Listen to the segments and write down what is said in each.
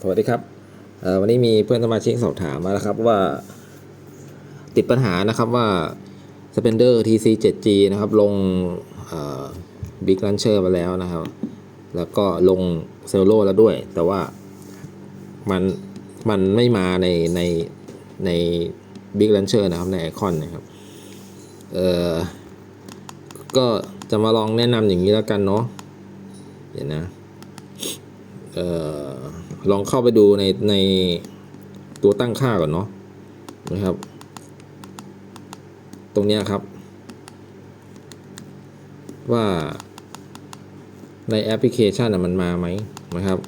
สวัสดีครับวันนี้มีเพื่อนสมาชิกสอบถามมาแล้วครับว่า ติดปัญหานะครับว่า Spender TC 7G นะครับ ลง Big Launcher มาแล้วนะครับ แล้วก็ลงเซลโลแล้วด้วย แต่ว่ามันมันไม่มาในในใน Big Launcher นะครับ ในไอคอนนะครับ เอ่อ ก็จะมาลองแนะนำอย่างนี้แล้วกันเนาะเดี๋ยวนะ เอ่อ ลองเข้าไปดูในในตัวตั้งค่าก่อนเนาะนะครับ ตรงนี้ครับ ว่าในแอปพลิเคชันมันมาไหมนะครับ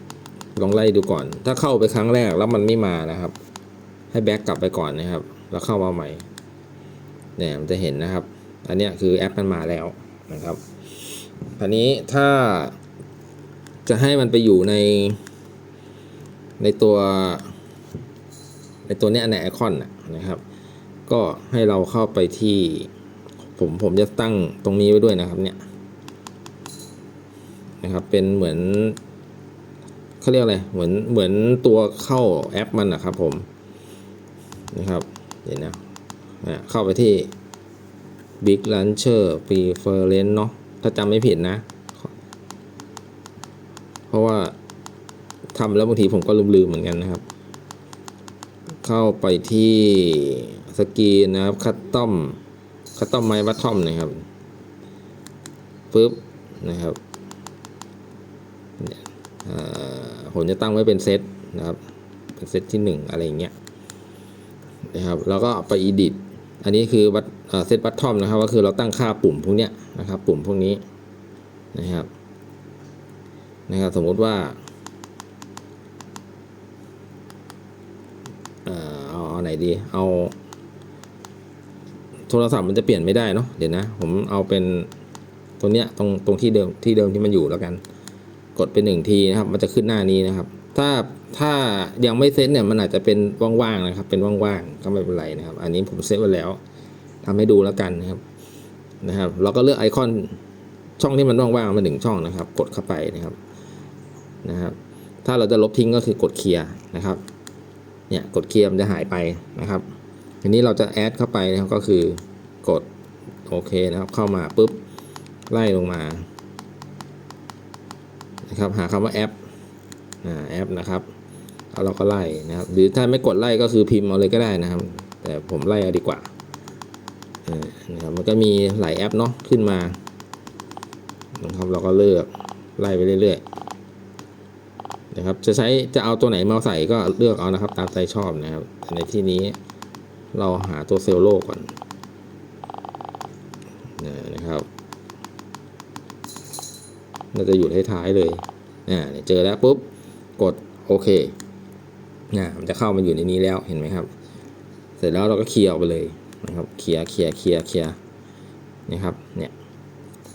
ลองไล่ดูก่อน ถ้าเข้าไปครั้งแรกแล้วมันไม่มานะครับ ให้แบ็กกลับไปก่อนนะครับ แล้วเข้ามาใหม่เนี่ยมันจะเห็นนะครับ อันนี้คือแอปมันมาแล้วนะครับอันนี้ถ้าจะให้มันไปอยู่ใน ในตัวในตัวเนี้ยในไอคอนนะครับ ก็ให้เราเข้าไปที่ผมผมจะตั้งตรงนี้ไว้ด้วยนะครับเนี่ยนะครับเป็นเหมือนเขาเรียกอะไรเหมือนเหมือนตัวเข้าแอปมันนะครับผมนะครับเดี๋ยวนะเข้าไปที่ Big Launcher Preference เนาะถ้าจำไม่ผิดนะ เพราะว่า ทำแล้วบางทีผมก็ลืมๆเหมือนกันนะครับ เข้าไปที่สกรีนนะครับ คัตตอมคัตตอมไม้บัตทอมนะครับปึ๊บนะครับผมจะตั้งไว้เป็นเซตนะครับ เป็นเซตที่หนึ่งอะไรอย่างเงี้ยนะครับ แล้วก็ไป edit อันนี้คือบัตเซตบัตทอมนะครับ ก็คือเราตั้งค่าปุ่มพวกเนี้ยนะครับ ปุ่มพวกนี้นะครับ นะครับ สมมติว่า เอ่อเอาเอาไหน ดี เอา โทรศัพท์มันจะเปลี่ยนไม่ได้เนาะเดี๋ยวนะ ผมเอาเป็นตรงเนี้ยตรงตรงที่เดิมที่เดิมที่มันอยู่แล้วกัน กดเป็นหนึ่งทีนะครับ มันจะขึ้นหน้านี้นะครับ ถ้าถ้ายังไม่เซตเนี่ยมันอาจจะเป็นว่างๆนะครับ เป็นว่างๆก็ไม่เป็นไรนะครับ อันนี้ผมเซตไว้แล้วทำให้ดูแล้วกันนะครับนะครับ เราก็เลือกไอคอนช่องที่มันว่างๆมาหนึ่งช่องนะครับ กดเข้าไปนะครับนะครับ ถ้าเราจะลบทิ้งก็คือกดเคลียร์นะครับ เนี่ยกดเคลียร์มันจะหายไปนะครับทีนี้เราจะแอดเข้าไปนะครับก็คือกดโอเคนะครับเข้ามาปุ๊บไล่ลงมานะครับหาคำว่าแอปอ่าแอปนะครับแล้วเราก็ไล่นะครับหรือถ้าไม่กดไล่ก็คือพิมพ์เอาเลยก็ได้นะครับ แต่ผมไล่เอาดีกว่าอ่านะครับมันก็มีหลายแอปเนาะขึ้นมานะครับเราก็เลือกไล่ไปเรื่อยๆ นะครับ จะใช้จะเอาตัวไหนมาใส่ก็เลือกเอานะครับ ตามใจชอบนะครับแต่ในที่นี้เราหาตัวเซลโลก่อนนะครับน่าจะอยู่ท้ายๆเลยอ่าเนี่เจอแล้วปุ๊บกดโอเคอ่ามันจะเข้ามาอยู่ในนี้แล้วเห็นไหมครับ เสร็จแล้วเราก็เคลียร์ออกไปเลยนะครับเคลียร์เคลียร์เคลียร์เคลียร์นะครับเนี่ย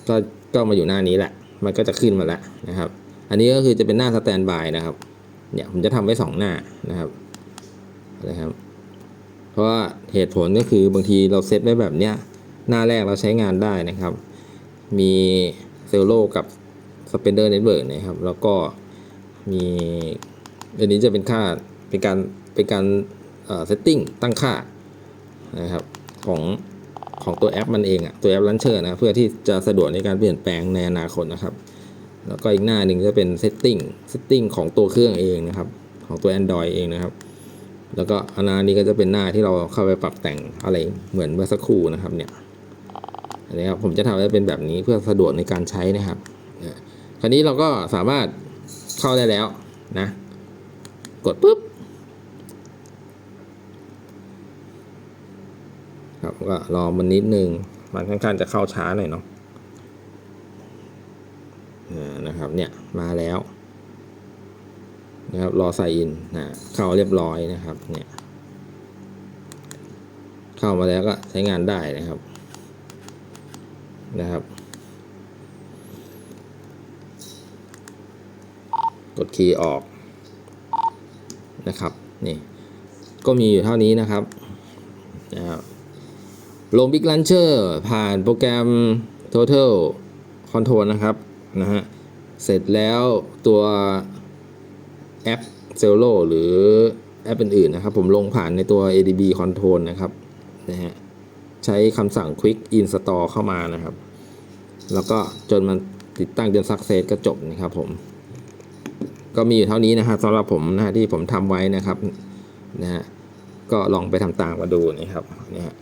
ก็ก็มาอยู่หน้านี้แหละ มันก็จะขึ้นมาแล้วนะครับ อันนี้ก็คือจะเป็นหน้าสแตนบายนะครับ เนี่ยผมจะทำไว้สองหน้านะครับนะครับ เพราะว่าเหตุผลก็คือบางทีเราเซตไว้แบบเนี้ยหน้าแรกเราใช้งานได้นะครับ มีเซลโลกับ Spender Network นะครับ แล้วก็มีอันนี้จะเป็นค่าเป็นการเป็นการเซตติ้งตั้งค่านะครับของของตัวแอปมันเองอะตัวแอปลันเชอร์นะเพื่อที่จะสะดวกในการเปลี่ยนแปลงในอนาคตนะครับ แล้วก็อีกหน้าหนึ่งจะเป็น setting setting ของตัวเครื่องเองนะครับ ของตัว Android เองนะครับ แล้วก็อันนี้ก็จะเป็นหน้าที่เราเข้าไปปรับแต่งอะไรเหมือนเมื่อสักครู่นะครับเนี่ยอันนี้ครับผมจะทำให้เป็นแบบนี้เพื่อสะดวกในการใช้นะครับเนี่ยคราวนี้เราก็สามารถเข้าได้แล้วนะ กดปุ๊บครับก็รอมันนิดนึงมันค่อนข้างจะเข้าช้าหน่อยเนาะ นะครับเนี่ยมาแล้วนะครับรอใส่อินนะเข้าเรียบร้อยนะครับเนี่ยเข้ามาแล้วก็ใช้งานได้นะครับนะครับ กดคีย์ออกนะครับนี่ก็มีอยู่เท่านี้นะครับนะครับลง Big Launcher ผ่านโปรแกรม Total Control นะครับ นะฮะ เสร็จแล้วตัวแอป z e l o หรือแอปอื่นๆนะครับ ผมลงผ่านในตัว ADB Control นะครับนะฮะใช้คำสั่ง Quick Install เข้ามานะครับ แล้วก็จนมันติดตั้งจน Success ก็จบนะครับผม ก็มีอยู่เท่านี้นะครับสำหรับผมนะฮะที่ผมทำไว้นะครับนะฮะก็ลองไปทำตามมาดูนะครับนะฮะ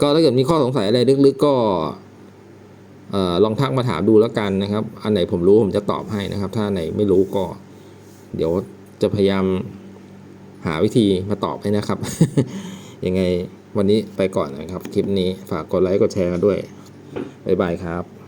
ก็ถ้าเกิดมีข้อสงสัยอะไรลึกๆก็ ออลองทักมาถามดูแล้วกันนะครับ อันไหนผมรู้ผมจะตอบให้นะครับ ถ้าไหนไม่รู้ก็ เดี๋ยวจะพยายามหาวิธีมาตอบให้นะครับ ยังไงวันนี้ไปก่อนนะครับ คลิปนี้ฝากกดไลค์กดแชร์ด้วย บ๊ายบายครับ